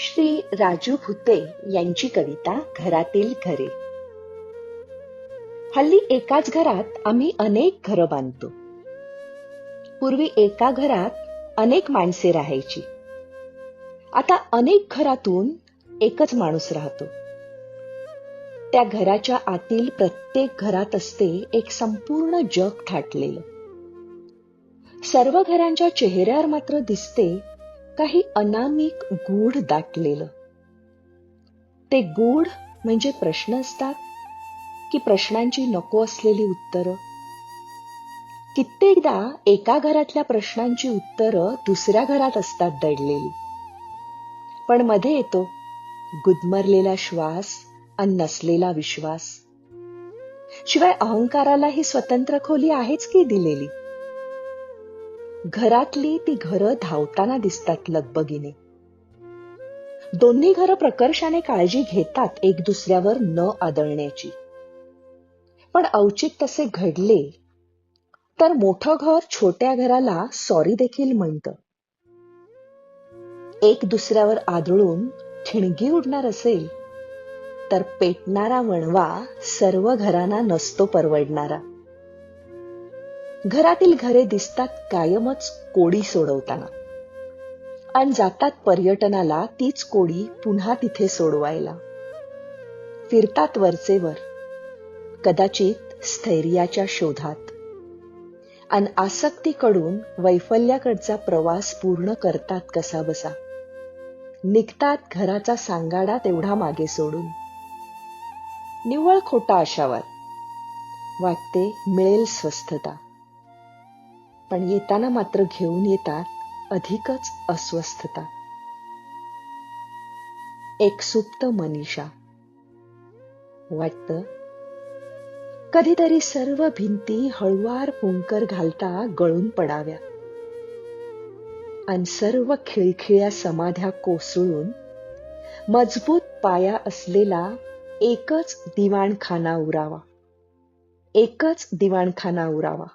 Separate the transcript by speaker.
Speaker 1: श्री राजू भुते यांची कविता घरातील घरे. हल्ली एकाच घरात आम्ही अनेक घरं बांधतो. पूर्वी एका घरात अनेक माणसे राहायची. आता अनेक घरातून एकच माणूस राहतो. त्या घराच्या आतील प्रत्येक घरात असते एक संपूर्ण जग थाटलेलं सर्व घरांच्या चेहऱ्यावर मात्र दिसते काही अनामिक गूढ दाटलेलं. ते गूढ म्हणजे प्रश्न असतात की प्रश्नांची नको असलेली उत्तरं. कित्येकदा एका घरातल्या प्रश्नांची उत्तरं दुसऱ्या घरात असतात दडलेली. पण मध्ये येतो गुदमरलेला श्वास आणि नसलेला विश्वास. शिवाय अहंकारालाही स्वतंत्र खोली आहेच की दिलेली? घरातली ती घरं धावताना दिसतात लगबगीने. दोन्ही घरं प्रकर्षाने काळजी घेतात एक दुसऱ्यावर न आदळण्याची. पण औचित तसे घडले तर मोठं घर छोट्या घराला सॉरी देखील म्हणतं. एक दुसऱ्यावर आदळून ठिणगी उडणार असेल तर पेटणारा वणवा सर्व घरांना नसतो परवडणारा. घरातील घरे दिसतात कायमच कोडी सोडवताना. आणि जातात पर्यटनाला तीच कोडी पुन्हा तिथे सोडवायला. फिरतात वरचेवर कदाचित स्थैर्याच्या शोधात. आणि आसक्तीकडून वैफल्याकडचा प्रवास पूर्ण करतात कसा बसा निघतात घराचा सांगाडा तेवढा मागे सोडून. निव्वळ खोटा आशावाद. वाटते मिळेल स्वस्थता. पण येताना मात्र घेऊन येतात अधिकच अस्वस्थता. एक सुप्त मनीषा. वाटत कधीतरी सर्व भिंती हळुवार पुंकर घालता गळून पडाव्या. आणि सर्व खिळखिळ्या समाध्या कोसळून मजबूत पाया असलेला एकच दिवाणखाना उरावा. एकच दिवाणखाना उरावा.